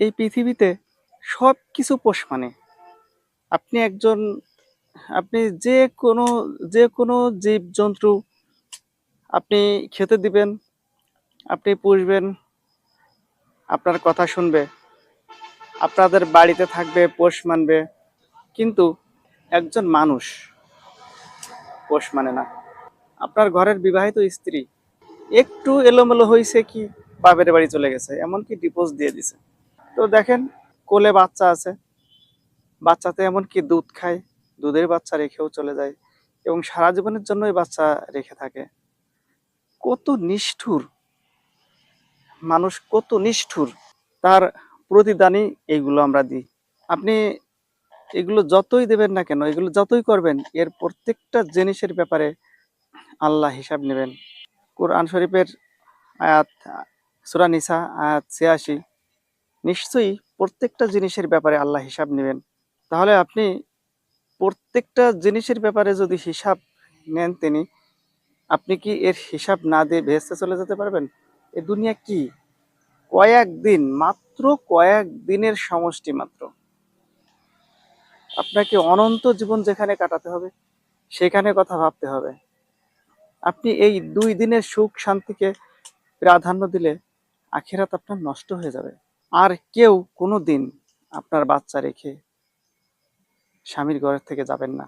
এই পৃথিবীতে সব কিছু পোষ মানে। আপনি একজন, আপনি যে কোনো যে কোনো জীব জন্তু আপনি খেতে দিবেন, আপনি পুষবেন, আপনার কথা শুনবে, আপনাদের বাড়িতে থাকবে, পোষ মানবে, কিন্তু একজন মানুষ পোষ মানে না। আপনার ঘরের বিবাহিত স্ত্রী একটু এলোমেলো হয়েছে কি বাপের বাড়ি চলে গেছে, এমনকি ডিপোজ দিয়ে দিছে। তো দেখেন কোলে বাচ্চা আছে। বাচ্চাতে এমনকি দুধ খায়, দুধের বাচ্চা রেখেও চলে যায় এবং সারা জীবনের জন্য এই বাচ্চা রেখে থাকে। কত নিষ্ঠুর, মানুষ কত নিষ্ঠুর। তার প্রতিদানই এইগুলো আমরা দিই। আপনি এগুলো যতই দেবেন না কেন, এগুলো যতই করবেন, এর প্রত্যেকটা জিনিসের ব্যাপারে আল্লাহ হিসাব নেবেন। কোরআন শরীফের আয়াত, সুরা নিসা, আয়াত ছিয়াশি নিশ্চয়ই প্রত্যেকটা জিনিসের ব্যাপারে আল্লাহ হিসাব নেবেন। তাহলে আপনি প্রত্যেকটা জিনিসের ব্যাপারে যদি হিসাব নেন তিনি, আপনি কি এর হিসাব না দিয়ে ভেস্তে চলে যেতে পারবেন? এ দুনিয়া কি? কয়েক দিন, মাত্র কয়েক দিনের সমষ্টি মাত্র। আপনাকে অনন্ত জীবন যেখানে কাটাতে হবে, সেখানে কথা ভাবতে হবে। আপনি এই দুই দিনের সুখ শান্তিকে প্রাধান্য দিলে আখেরাত আপনার নষ্ট হয়ে যাবে। আর কেউ কোনো দিন আপনার বাচ্চা রেখে স্বামীর ঘরের থেকে যাবেন না।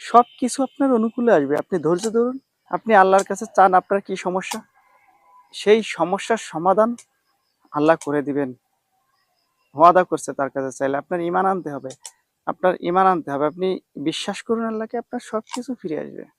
সব কিছু আপনার অনুকূলে আসবে। আপনি ধৈর্য ধরুন। আপনি আল্লাহর কাছে চান আপনার কি সমস্যা? সেই সমস্যার সমাধান আল্লাহ করে দিবেন। ওয়াদা করছে তার কাছে চাইলে। আপনার ইমান আনতে হবে। আপনার ইমান আনতে হবে। আপনি বিশ্বাস করুন আল্লাহকে, আপনার সব কিছু ফিরে আসবে।